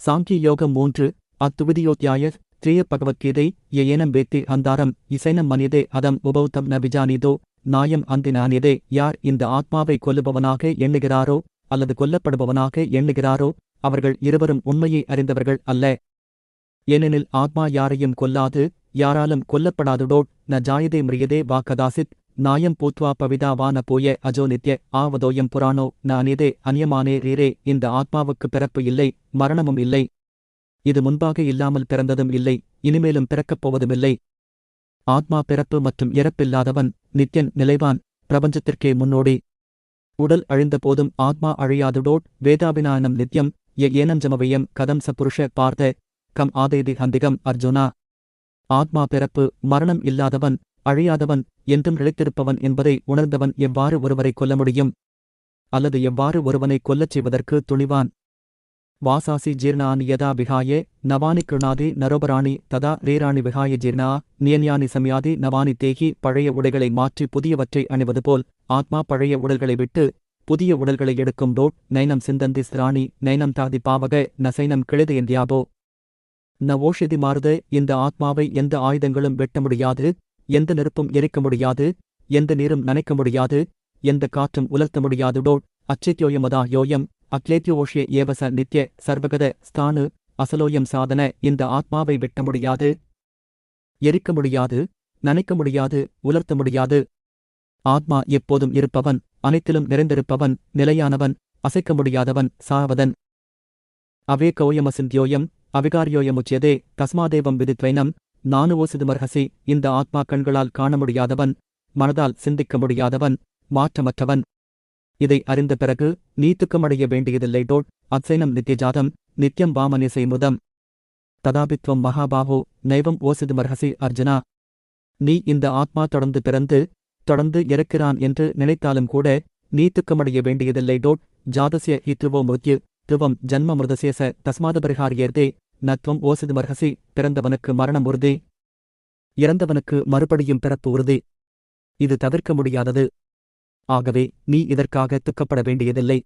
சாங்கிய யோகம் மூன்று அத்துவிதியோத்யாய த்ரிய பகவத்கீதை ஏனம் வேத்தி அந்தாரம் இசைனம் மனிதே அதம் உபௌத்தம் ந விஜானிதோ நாயம் அந்தினானியதே யார் இந்த ஆத்மாவை கொல்லுபவனாக எண்ணுகிறாரோ அல்லது கொல்லப்படுபவனாக எண்ணுகிறாரோ அவர்கள் இருவரும் உண்மையை அறிந்தவர்கள் அல்ல. ஏனெனில் ஆத்மா யாரையும் கொல்லாது யாராலும் கொல்லப்படாதுடோ ந ஜாயதே மிரியதே வாக்கதாசித் நாயம் பூத்வா பவிதாவான போய அஜோ நித்ய ஆவதோயம் புராணோ நான் இதே அநியமானே ரீரே இந்த ஆத்மாவுக்கு பிறப்பு இல்லை மரணமும் இல்லை. இது முன்பாக இல்லாமல் பிறந்ததும் இல்லை இனிமேலும் பிறக்கப் போவதுமில்லை. ஆத்மா பிறப்பு மற்றும் இறப்பில்லாதவன் நித்யன் நிலைவான் பிரபஞ்சத்திற்கே முன்னோடி. உடல் அழிந்த போதும் ஆத்மா அழியாதுடோட் வேதாபினானம் நித்யம் ய ஏனஞ்சமவயம் கதம் சபுருஷ பார்த்த கம் ஆதேதி ஹந்திகம் அர்ஜுனா. ஆத்மா பிறப்பு மரணம் இல்லாதவன் அழியாதவன் என்றும் நிலைத்திருப்பவன் என்பதை உணர்ந்தவன் எவ்வாறு ஒருவரை கொல்ல முடியும்? அல்லது எவ்வாறு ஒருவனை கொல்லச் செய்வதற்கு துணிவான்? வாசாசி ஜீர்ணான் யதா விகாய நவானி கிருணாதி நரோபராணி ததா ரேராணி விகாய ஜீர்ணா நியன்யானி சம்யாதி நவானி தேகி பழைய உடைகளை மாற்றி புதியவற்றை அணிவது போல் ஆத்மா பழைய உடல்களை விட்டு புதிய உடல்களை எடுக்கும் டோட் நைனம் சிந்தந்தி ஸ்ராணி நைனம் தாதி பாவக நசைனம் கிழது என்றியாபோ ந ஓஷதி மாறுத இந்த ஆத்மாவை எந்த ஆயுதங்களும் வெட்ட முடியாது. எந்த நெருப்பும் எரிக்க முடியாது எந்த நீரும் நனைக்க முடியாது எந்த காற்றும் உலர்த்த முடியாதுடோட் அச்சித்யோயமதா யோயம் அக்லேத்யோஷிய ஏவச நித்ய சர்வகத ஸ்தானு அசலோயம் சாதன இந்த ஆத்மாவை வெட்ட முடியாது. எரிக்க முடியாது நனைக்க முடியாது உலர்த்த முடியாது. ஆத்மா எப்போதும் இருப்பவன் அனைத்திலும் நிறைந்திருப்பவன் நிலையானவன் அசைக்க முடியாதவன் சாவதன். அவே கௌயமசிந்தியோயம் அவிகாரியோயமுச்சியதே தஸ்மாதேவம் விதித்வைனம் நானுவோசிதுமர்ஹசி இந்த ஆத்மா கண்களால் காண முடியாதவன் மனதால் சிந்திக்க முடியாதவன் மாற்றமற்றவன். இதை அறிந்த பிறகு நீ துக்கமடைய வேண்டியதில்லை டோட் அத்சைனம் நித்யஜாதம் நித்யம் வாமனிசை முதம். ததாபித்வம் மகாபாஹோ நைவம் ஓசிதுமர்ஹசி அர்ஜுனா. நீ இந்த ஆத்மா தொடர்ந்து பிறந்து தொடர்ந்து இறக்கிறான் என்று நினைத்தாலும் கூட நீ துக்கமடைய வேண்டியதில்லை டோட் ஜாதசிய ஹி திருவோ மிருத்யு திருவம் ஜன்ம மிருதசேச தஸ்மாதபரிகாரியர்தே நத்வம் ஓசிது மர்ஹசி பிறந்தவனுக்கு மரணம் உறுதி. இறந்தவனுக்கு மறுபடியும் பிறப்பு உறுதி. இது தவிர்க்க முடியாதது. ஆகவே நீ இதற்காக துக்கப்பட வேண்டியதில்லை.